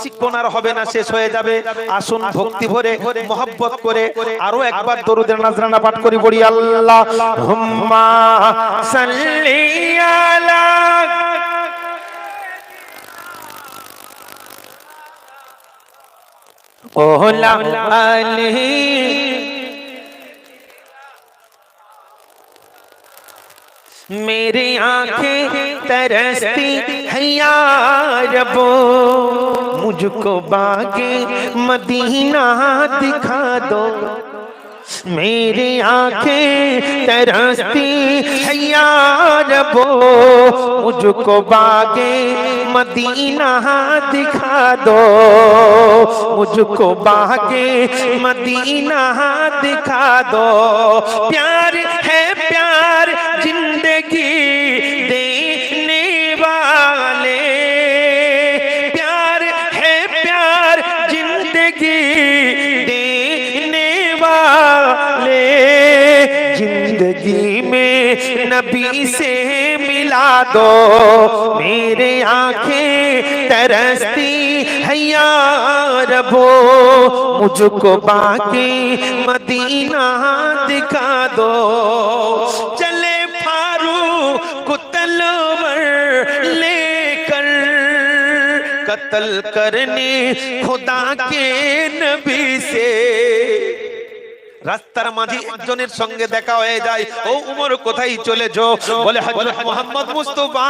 বেশিক্ষণ আর হবে না, শেষ হয়ে যাবে। আসুন ভক্তি ভরে, মহব্বত করে আরও একবার দরুদের নাজরানা পাঠ করি বলি আল্লাহ। হুম্মা সাল্লি میرے آنکھیں ترستی ہیں یا رب مجھ کو باغ مدینہ دکھا دو۔ میرے آنکھیں ترستی ہے یا رب مجھ کو باغ مدینہ دکھا دو۔ مجھ کو باغ مدینہ دکھا دو۔ پیار ہے پیار زندگی میں نبی سے ملا دو۔ میرے آنکھیں ترستی ہے یا ربو۔ مجھ کو باقی مدینہ دکھا دو۔ چلے پھارو کتل لے کر۔ قتل کرنے خدا کے نبی سے۔ রাস্তার মাঝে একজনের সঙ্গে দেখা হয়ে যায়, ও উমর, কোথায় চলেছ? বলে মোহাম্মদ মুস্তাফা,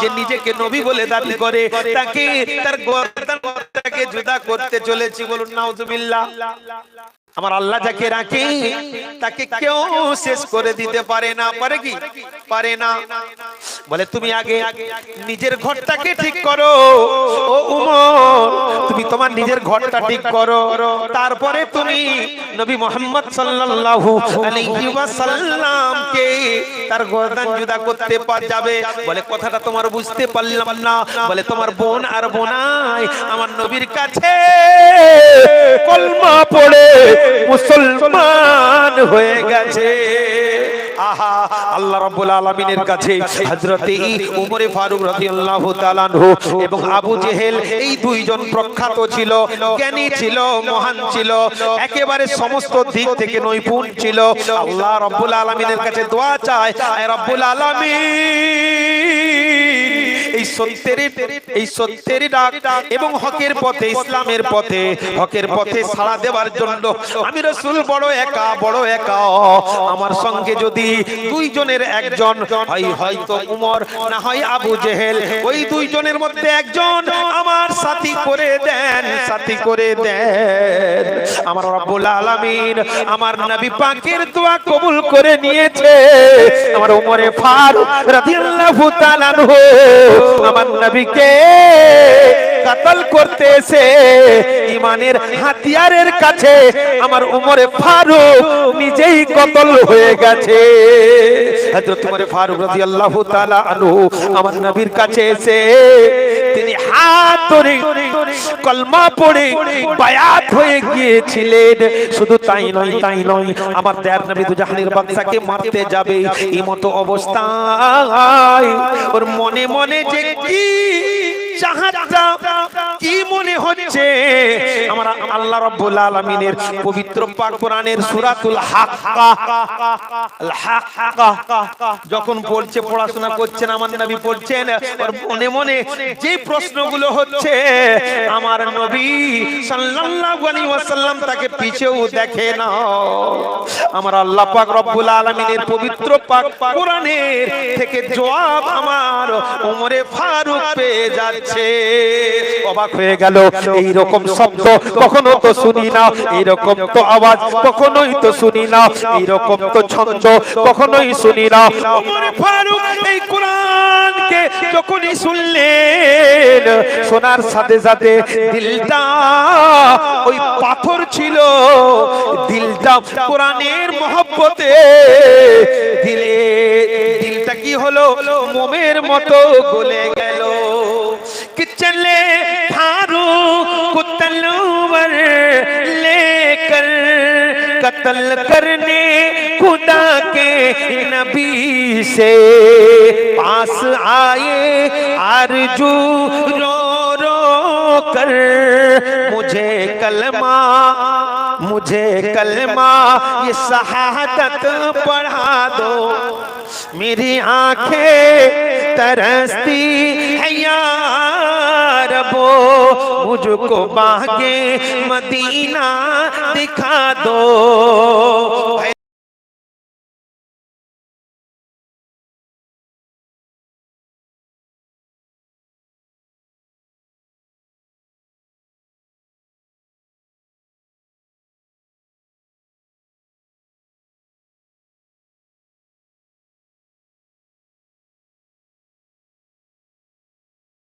যে নিজেকে নবী বলে দাবি করে, তাকে, তার গর্দানটাকে জুদা করতে চলেছি। বলুন, নাউজুবিল্লাহ। আমার আল্লাহ যাকে রাখে, তাকে কেউ শেষ করে দিতে পারে না। পারে কি? পারে না। বলে, তুমি আগে নিজের ঘরটাকে ঠিক করো। ও উমর, তুমি তোমার নিজের ঘরটা ঠিক করো। তারপরে তুমি নবী মোহাম্মদ সাল্লাল্লাহু আলাইহি ওয়াসাল্লামকে তার গর্দান জুদা করতে পার যাবে। বলে, কথাটা তোমার বুঝতে পারলাম না। বলে, তোমার বোন আর বোনাই আমার নবীর কাছে কলমা পড়ে মুসলমান হয়ে গেছে। আহা আল্লাহ রাব্বুল আলামিনের কাছে হযরতে উমরে ফারুক রাদিয়াল্লাহু তাআলা এবং আবু জেহেল এই দুইজন প্রখ্যাত ছিল জ্ঞানী ছিল মহান ছিল একেবারে সমস্ত দিক থেকে নৈপুণ ছিল। আল্লাহ রাব্বুল আলামিনের কাছে দোয়া চায় আয় রাব্বুল আলামিন। সত্যের এই সত্যের ডাক এবং হকের পথে, ইসলামের পথে, হকের পথে সাড়া দেওয়ার জন্য। বড় একা বড় একা। আমার সঙ্গে যদি দুইজনের একজন হয়, হয়তো উমর, না হয় আবু জেহেল। ওই দুইজনের মধ্যে একজন আমার সাথী করে দেন, সাথী করে দেন। আমার রব্বুল আলামিন আমার নবী পাকের দোয়া কবুল করে নিয়েছে। আমার উমরে ফারুক রাদিয়াল্লাহু তাআলা আমার নবীকে কাতল করতে এসে ইমানের হাতিয়ারের কাছে আমার উমরে ফারুক নিজেই কতল হয়ে গেছে। হযরত উমরে ফারুক রাদিয়াল্লাহু তাআলা আনহু আমার নবীর কাছে এসে তিনি হাত ধরে কলমা পড়ে বায়াত হয়ে গিয়েছিলেন। শুধু তাই নয় তাই নয়, আমার দেয়ার নবী দুজাহানের বাদশাকে মারতে যাবে, এই মতো অবস্থায় ওর মনে মনে যে কি যখন পড়ছে পড়াশোনা করছেন, আমার নবী ওর মনে মনে যে প্রশ্নগুলো হচ্ছে, আমার নবী ওয়াসাল্লাম তাকে পিছেও দেখে না। আমার আল্লাহ পাক রব্বুল আলামিনের পবিত্র পাক কোরআনের থেকে জবাব আমার ওমরে ফারুক পেয়ে যাচ্ছে। অবাক হয়ে গেল এই রকম শব্দ কখনো তো শুনি না এই রকম তো আওয়াজ কখনোই তো শুনি না এই রকম তো ছন্দ কখনোই শুনি না। ফারুক এই কোরআনকে যখনই শুনলেন শোনার সাথে সাথে দিলটা ওই পাথর ছিল দিলটা কোরআনের মহব্বতে দিলে দিলটা কি হলো? মোমের মতো গলে গেল। چلے تھارو کتلور لے کر قتل کرنے خدا کے نبی سے پاس آئے آرجو رو رو کر مجھے کلمہ مجھے کلمہ یہ شہادت پڑھا دو میری آنکھیں ترستی ہے یا مجھ کو باغے مدینہ دکھا دو۔